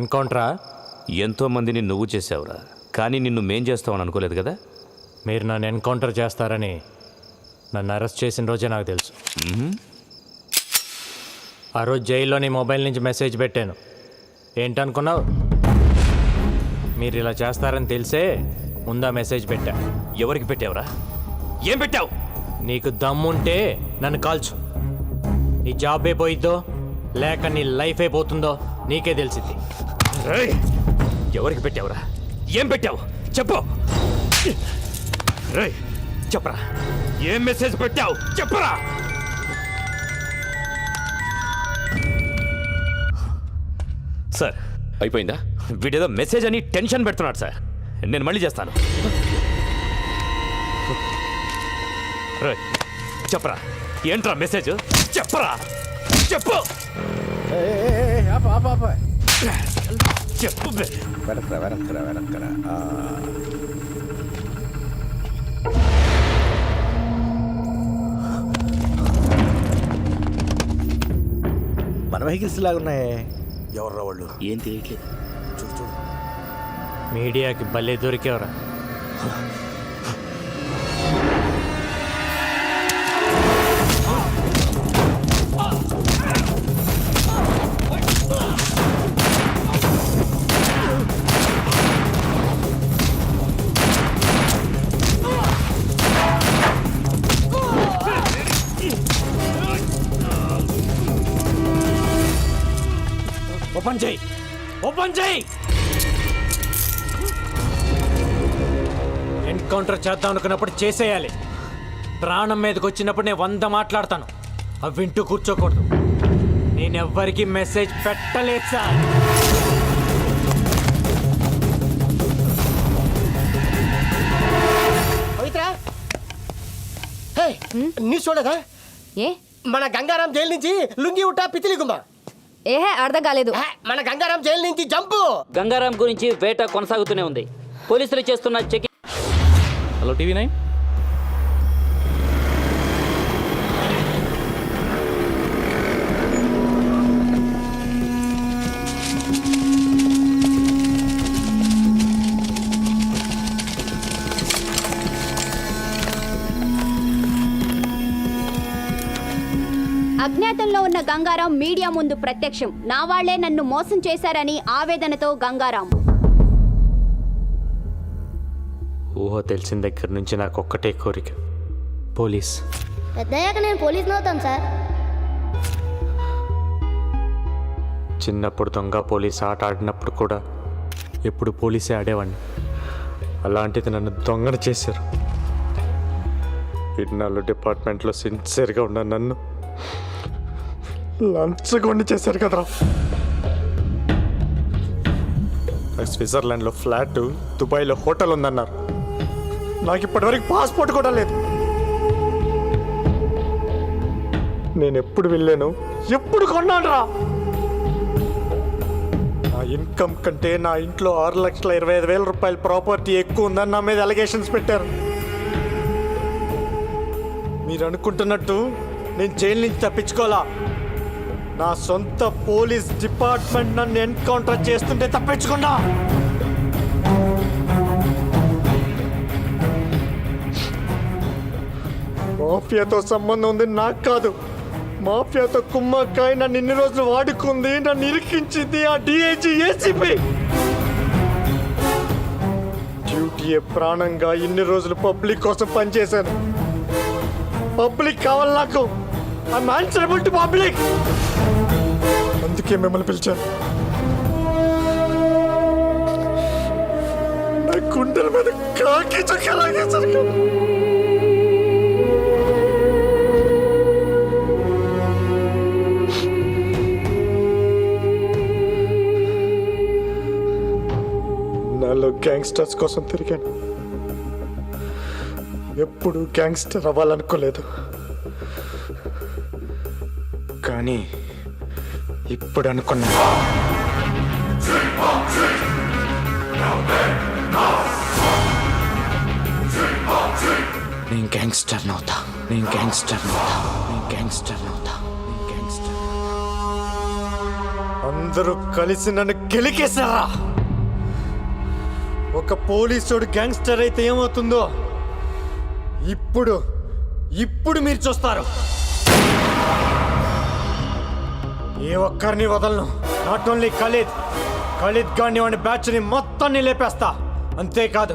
ఎన్కౌంటరా? ఎంతో మందిని నువ్వు చేసావురా కానీ నిన్ను మేం చేస్తావని అనుకోలేదు కదా? మీరు నన్ను ఎన్కౌంటర్ చేస్తారని నన్ను అరెస్ట్ చేసిన రోజే నాకు తెలుసు. ఆ రోజు జైల్లో నీ మొబైల్ నుంచి మెసేజ్ పెట్టాను. ఏంటనుకున్నావు? మీరు ఇలా చేస్తారని తెలిసే ముందా మెసేజ్ పెట్టా. ఎవరికి పెట్టావురా? ఏం పెట్టావు? నీకు దమ్ముంటే నన్ను కాల్చు. నీ జాబ్ అయిపోయిద్దో లేక నీ లైఫ్ అయిపోతుందో నీకే తెలిసింది రేయ్! ఎవరికి పెట్టావురా? ఏం పెట్టావు? చెప్పు. రేయ్ చెప్పరా. ఏం మెసేజ్ పెట్టావు? చెప్పరా. సార్ అయిపోయిందా? వీడేదో మెసేజ్ అని టెన్షన్ పెడుతున్నాడు సార్. నేను మళ్ళీ చేస్తాను. రేయ్, చెప్పరా. ఏంట్రా మెసేజ్ చెప్పరా. చెప్పు. చెప్పు బే. వెనక్కరా వెనక్కరా ఆ. మన వెహికల్స్ లాగా ఉన్నాయి. ఎవర్రా వాళ్ళు? ఏం తెలియట్లేదు. చూడు చూడు. మీడియాకి భలే దొరికేవరా. ఓపెన్ చేయి. ఎన్కౌంటర్ చేద్దాం అనుకున్నప్పుడు చేసేయాలి. ప్రాణం మీదకి వచ్చినప్పుడు నేను వంద మాట్లాడతాను. అవి వింటూ కూర్చోకూడదు. నేను ఎవ్వరికి మెసేజ్ పెట్టలేదు సార్. పవిత్ర? హే న్యూస్ చూడదా? ఏ? మన గంగారాం జైలు నుంచి లుంగి ఉట్టా పితిలి గుమ్మ. ఏహే అర్థం కాలేదు. హే, మన గంగారాం జైలు నుంచి జంపు. గంగారాం గురించి వేట కొనసాగుతూనే ఉంది. పోలీసులు చేస్తున్న చెకింగ్ హలో టీవీ నైన్. అజ్ఞాతంలో ఉన్న గంగారాం మీడియా ముందు ప్రత్యక్షం. నా వాళ్ళే నన్ను మోసం చేశారని ఆవేదనతో గంగారాం. ఊహ తెలిసిన దగ్గర నుంచి నాకు ఒక్కటే కోరిక. పోలీస్. పెద్దయ్యాక నేను పోలీస్ని అవుతాను సార్. చిన్నప్పుడు దొంగ పోలీస్ ఆట ఆడినప్పుడు కూడా ఎప్పుడు పోలీసే ఆడేవాడిని. అలాంటిది నన్ను దొంగన చేశారు. ఇన్నాళ్ళు డిపార్ట్మెంట్లో సిన్సియర్గా ఉన్న నన్ను లంచగొండి చేశారు కదరా. స్విట్జర్లాండ్లో ఫ్లాట్ దుబాయ్లో హోటల్ ఉందన్నారు నాకు ఇప్పటివరకు పాస్పోర్ట్ కూడా లేదు. నేను ఎప్పుడు వెళ్ళాను? ఎప్పుడు కొన్నానరా? నా ఇన్కమ్ కంటే నా ఇంట్లో ఆరు లక్షల ఇరవై ఐదు వేల రూపాయల ప్రాపర్టీ ఎక్కువ ఉందని నా మీద అలిగేషన్స్ పెట్టారు. మీరు అనుకుంటున్నట్టు నేను జైలు నుంచి తప్పించుకోవాలా? నా సొంత పోలీస్ డిపార్ట్మెంట్ నన్ను ఎన్కౌంటర్ చేస్తుంటే తప్పించుకున్నా మాఫియాతో సంబంధం ఉంది నాకు కాదు. మాఫియాతో కుమ్మక్కాయ నన్ను ఇన్ని రోజులు వాడుకుంది నన్ను ఇరికించింది ఆ డిఐజీ ఏసీపీ డ్యూటీ ప్రాణంగా ఇన్ని రోజులు పబ్లిక్ కోసం పనిచేశాను. పబ్లిక్ కావాలి నాకు. ఐఎమ్ ఆన్సరబుల్ టు పబ్లిక్ అందుకే మిమ్మల్ని పిలిచాను. నా గుండెల మీద కాకి చక్క లాగేసరికి. నాలో గ్యాంగ్స్టర్స్ కోసం తిరిగాను. ఎప్పుడు గ్యాంగ్స్టర్ అవ్వాలనుకోలేదు. కానీ ఇప్పుడు అనుకున్నా నేను గ్యాంగ్స్టర్ అవుతా నేను గ్యాంగ్స్టర్ అవుతా నేను గ్యాంగ్స్టర్ అవుతా నేను గ్యాంగ్స్టర్ అందరూ కలిసి నన్ను గెలికేశారా ఒక పోలీసుడు గ్యాంగ్స్టర్ అయితే ఏమవుతుందో? ఇప్పుడు ఇప్పుడు మీరు చూస్తారు. ఏ ఒక్కరిని వదలను. నాట్ ఓన్లీ ఖలీద్ ఖలీద్ గాని వాడి బ్యాచ్ని మొత్తాన్ని లేపేస్తా. అంతేకాదు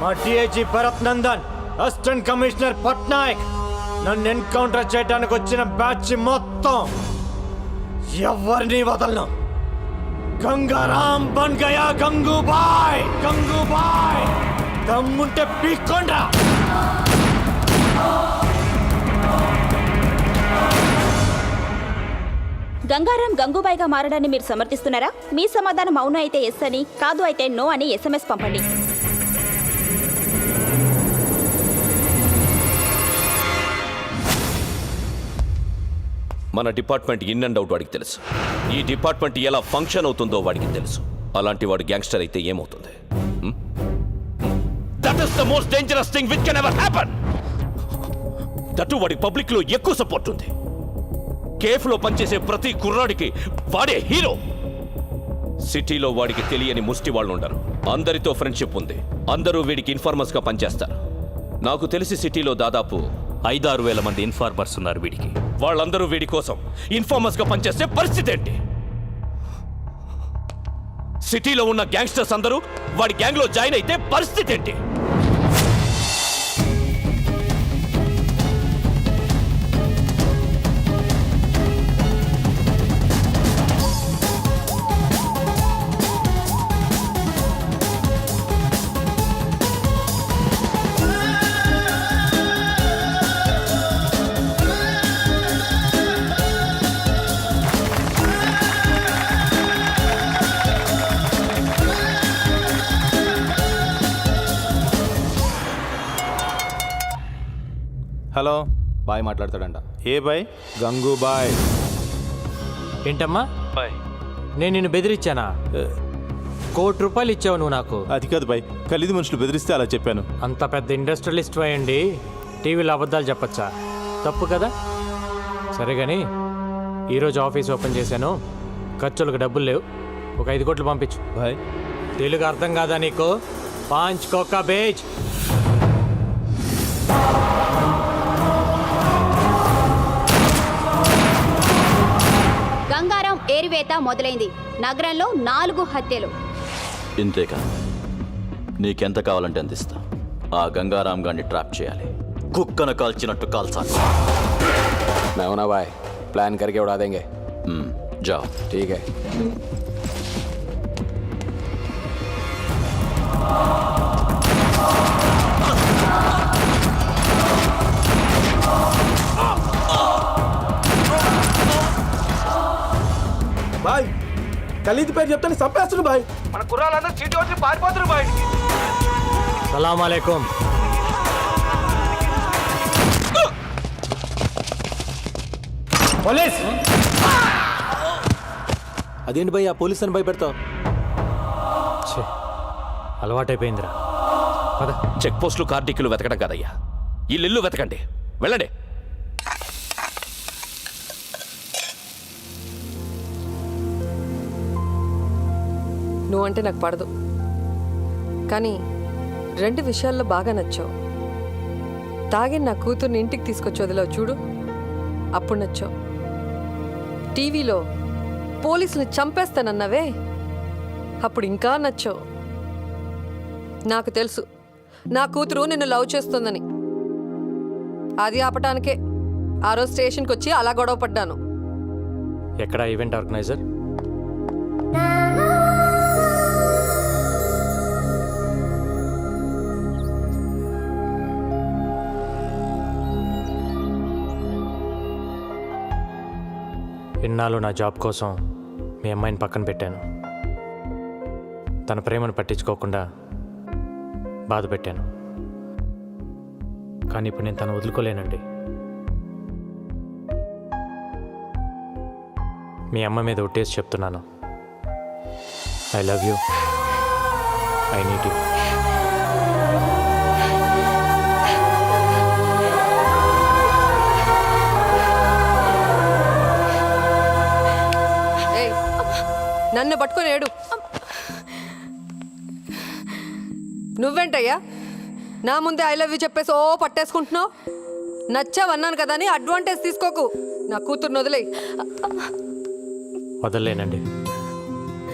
మా DIG Bharat Nandan assistant commissioner Patnaik నన్ను ఎన్కౌంటర్ చేయడానికి వచ్చిన బ్యాచ్ మొత్తం ఎవరిని వదలను? గంగారాం బన్ గయా గంగూబాయ్ గంగూబాయ్. దమ్ముంటే పీక్కోండ్రా. గంగారాం గంగూబాయిగా మారడాన్ని మీరు సమర్థిస్తున్నారా? మీ సమాధానం అవును అయితే ఎస్ అని కాదు అయితే నో అని ఎస్ఎంఎస్ పంపండి. మన డిపార్ట్మెంట్ ఇన్ అండ్ అవుట్ వాడికి తెలుసు. ఈ డిపార్ట్మెంట్ ఎలా ఫంక్షన్ అవుతుందో వాడికి తెలుసు. అలాంటి వాడు గ్యాంగ్స్టర్ అయితే ఏమవుతుంది? That is the most dangerous thing which can ever happen that వాడి పబ్లిక్లో ఎక్కువ సపోర్ట్ ఉంది. కేఫ్లో పనిచేసే ప్రతి కుర్రాడికి వాడే హీరో. సిటీలో వాడికి తెలియని ముష్టి వాళ్ళు ఉండరు అందరితో ఫ్రెండ్షిప్ ఉంది. అందరూ వీడికి ఇన్ఫార్మర్స్గా పనిచేస్తారు. నాకు తెలిసి సిటీలో దాదాపు ఐదారు వేల మంది ఇన్ఫార్మర్స్ ఉన్నారు వీడికి. వాళ్ళందరూ వీడి కోసం ఇన్ఫార్మర్స్గా పనిచేస్తే పరిస్థితి ఏంటి? సిటీలో ఉన్న గ్యాంగ్స్టర్స్ అందరూ వాడి గ్యాంగ్లో జాయిన్ అయితే పరిస్థితి ఏంటి? హలో బాయ్ మాట్లాడతాడంట. ఏ బాయ్? గంగూబాయ్ ఏంటమ్మా? నేను నిన్ను బెదిరించానా? కోటి రూపాయలు ఇచ్చావు నువ్వు నాకు. అది కాదు బాయ్ ఖలీదు మనుషులు బెదిరిస్తే అలా చెప్పాను. అంత పెద్ద ఇండస్ట్రియలిస్ట్ అయ్యండి టీవీలో అబద్ధాలు చెప్పచ్చా? తప్పు కదా? సరే కానీ ఈరోజు ఆఫీస్ ఓపెన్ చేశాను ఖర్చులకు డబ్బులు లేవు ఒక ఐదు కోట్లు పంపించు. బాయ్. తెలుగు అర్థం కాదా నీకు? పాంచ్ కోకా బేజ్. గంగారాం ఏరివేత మొదలైంది నగరంలో నాలుగు హత్యలు ఇంతేకా నీకెంత కావాలంటే అంత ఇస్తా ఆ గంగారాం గారిని ట్రాప్ చేయాలి కుక్కను కాల్చినట్టు కాల్చాలి मैं ना भाई प्लान करके उड़ा देंगे మ్మ్, జావ్ ठीक है ఖలీద్ పేరు చెప్తాను చంపేస్తుడు బాయ్. సలాం అలైకుం. పోలీస్! అదేంటి భయ్ ఆ పోలీస్ అని భయపెడతావు అలవాటైపోయిందిరా. పద. చెక్ పోస్టులు కార్డిక్యులు వెతకడం కాదయ్యా. ఈ ఇల్లు వెతకండి. వెళ్ళండి. నువ్వంటే నాకు పడదు. కానీ రెండు విషయాల్లో బాగా నచ్చావు. తాగి నా కూతుర్ని ఇంటికి తీసుకొచ్చి చూడు అప్పుడు నచ్చావు. టీవీలో పోలీసులు చంపేస్తానన్నవే అప్పుడు ఇంకా నచ్చావు. నాకు తెలుసు నా కూతురు నిన్ను లవ్ చేస్తుందని. అది ఆపటానికే ఆ రోజు స్టేషన్కి వచ్చి అలా గొడవ పడ్డాను. ఎక్కడ ఈవెంట్ ఆర్గనైజర్? ఇన్నాళ్ళు నా జాబ్ కోసం మీ అమ్మాయిని పక్కన పెట్టాను. తన ప్రేమను పట్టించుకోకుండా బాధ పెట్టాను. కానీ ఇప్పుడు నేను తను వదులుకోలేనండి. మీ అమ్మ మీద ఒట్టేసి చెప్తున్నాను. I love you I need you నన్ను పట్టుకొని ఏడు. నువ్వేంటయ్యా? నా ముందే ఐ లవ్ యూ చెప్పేసి ఓ పట్టేసుకుంటున్నావు? నచ్చావన్నాను కదా అని అడ్వాంటేజ్ తీసుకోకు. నా కూతుర్ని వదిలే వదలలేనండి.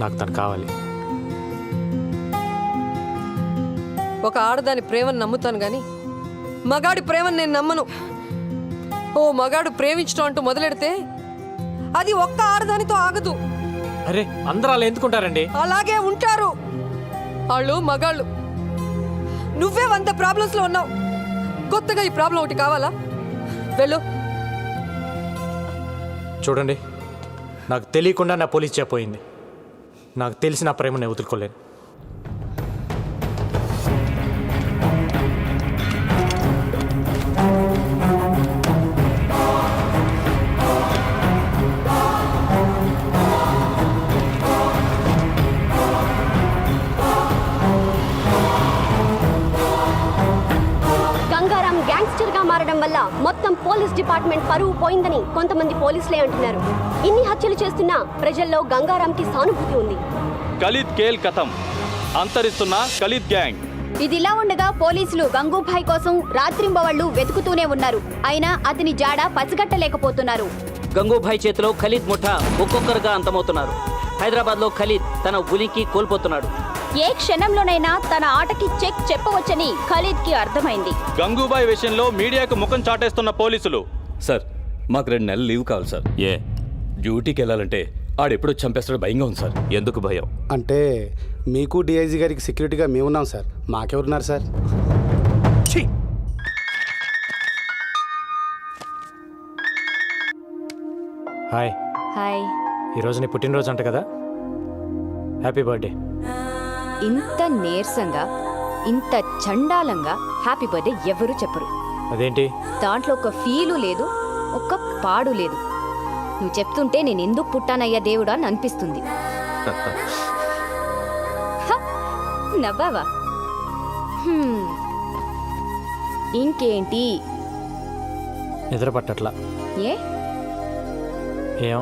నాకు తను కావాలి. ఒక ఆడదాని ప్రేమను నమ్ముతాను గాని మగాడి ప్రేమను నేను నమ్మను. ఓ మగాడు ప్రేమించడం అంటూ మొదలెడితే అది ఒక్క ఆడదానితో ఆగదు. అరే అందరూ అలా ఎందుకుంటారండి? అలాగే ఉంటారు. వాళ్ళు మగాళ్ళు. నువ్వే వంద ప్రాబ్లమ్స్లో ఉన్నావు. కొత్తగా ఈ ప్రాబ్లం ఒకటి కావాలా? వెళ్ళు. చూడండి నాకు తెలియకుండా నా పోలీస్ చెప్పోయింది నాకు తెలిసిన ప్రేమ నేను వదులుకోలేను. డిపార్ట్మెంట్ పరువు పోయిందని కొంతమంది పోలీసులే అంటున్నారు. ఇన్ని హత్యలు చేస్తున్నా ప్రజల్లో గంగారాంకి సానుభూతి ఉంది. ఖలీద్ కేల్ కథం. అంతరిస్తున్న ఖలీద్ గ్యాంగ్. ఇదిలా ఉండగా పోలీసులు గంగూభాయ్ కోసం రాత్రింబవళ్ళు వెతుకుతూనే ఉన్నారు. అయినా అతని జాడ పసిగట్టలేకపోతున్నారు. గంగూభాయ్ చేతిలో ఖలీద్ ముఠా ఒక్కొక్కరుగా అంతమవుతున్నారు. హైదరాబాద్లో ఖలీద్ తన ఉనికి కోల్పోతున్నాడు. ఏ క్షణంలోనైనా తన ఆటకి చెక్ చెప్పవచ్చని ఖలీద్కి అర్థమైంది. గంగూబాయ్ విషయంలో మీడియాకు ముఖం చాటేస్తున్న పోలీసులు. సార్ మాకు రెండు నెలలు లీవ్ కావాలి సార్. ఏ? డ్యూటీకి వెళ్ళాలంటే ఆడెప్పుడు చంపేస్తాడో భయంగా ఉంది సార్. ఎందుకు భయం? అంటే మీకు డిఐజీ గారికి సెక్యూరిటీగా మేమున్నాం సార్. మాకెవరున్నారు సార్? హాయ్. హాయ్. ఈరోజు నీ పుట్టినరోజు అంట కదా? హ్యాపీ బర్త్డే ఇంత నీరసంగా ఇంత చండాలంగా హ్యాపీ బర్త్డే ఎవరు చెప్పరు. అదేంటి? దాంట్లో ఒక ఫీలు లేదు ఒక్క పాడు లేదు. నువ్వు చెప్తుంటే నేను ఎందుకు పుట్టానయ్యా దేవుడా అని అనిపిస్తుంది. నవ్వావా. ఇంకేంటి? నిద్ర పట్టట్లా. ఏ? ఏం?